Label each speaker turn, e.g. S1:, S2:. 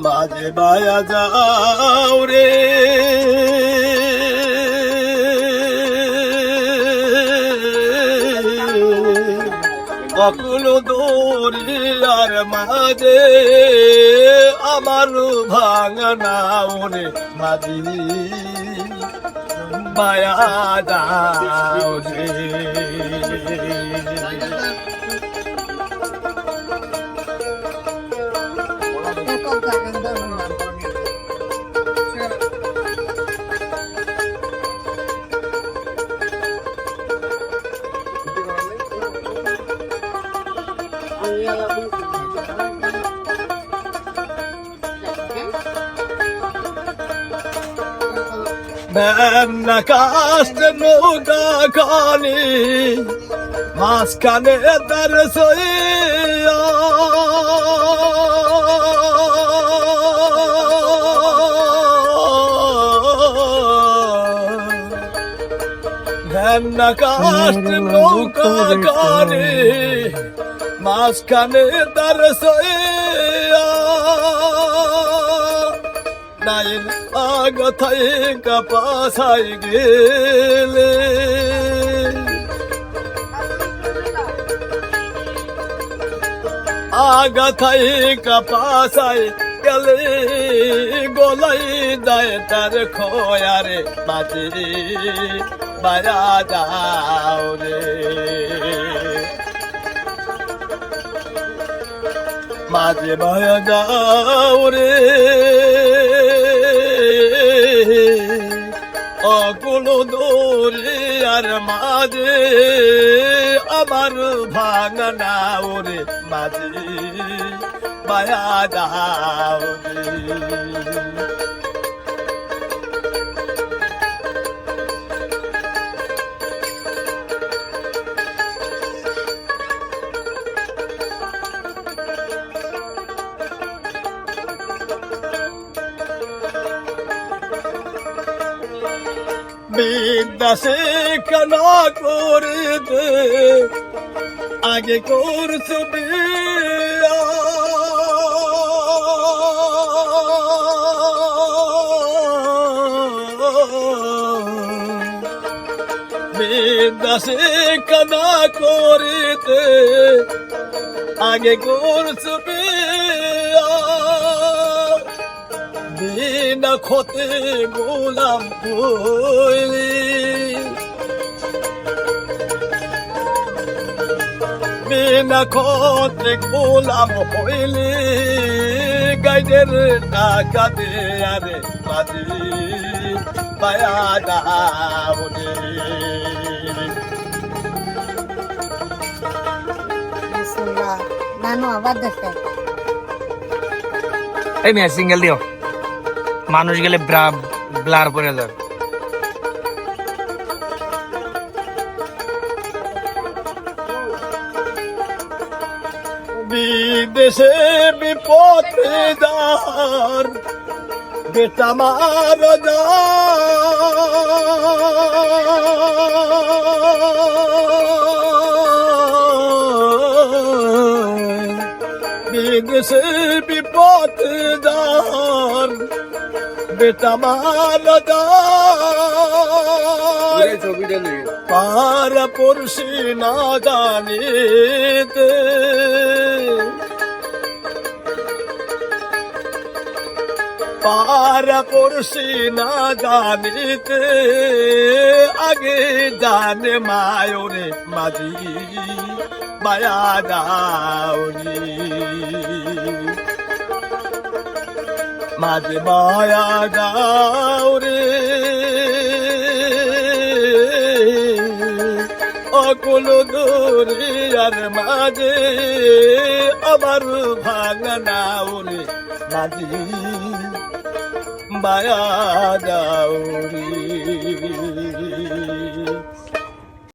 S1: মাঝে বায়া যাও রে। অকুল দরিয়ার মাঝে আমার ভাঙনা ওরে মাঝি। মায়া যাও রে। কাস্ট নৌকা খানি মাঝখানে তার সইয়া মেন্না কাস্ট নৌকা খানি মাঝখানে তার সইয়া নাইল আগথাই কাপাসাই গেলে আগাথাই কাপাসাই গেলে গলাই দায় তার খয়ারে বাজে বাজা যাও রে। মাঝে বাজা যাও রে। অকুল দরিয়ার মাঝে আমার ভাঙনা ওরে মাঝে। মায়া যাও রে। বিদ্যা শিক্ষা করতে আগে করছ বিয়া। বিদ্যা শিক্ষা করতে আগে করছ বিয়া। বিনা খতে গোলাম বইলি বিনা খতে গোলাম হইলি গাইডের টাকা দে আরে
S2: এই মেয়ে সিঙ্গেল দিও। মানুষ গেলে ব্লার করে দেয়
S1: বিদেশে বিপদ বেটা মার বিদেশে বিপদে যার বেটা মার
S2: নিয়ে
S1: পার পড়শি না জানিতে। পার পড়শি না জানিতে। আগে জানে মায়রে মাঝি, মায়া যাওনি মাঝে মায়া যাও রে অকুল দরিয়ার মাঝে আমার ভাঙনা ওরে মাঝি। মায়া যাও রে।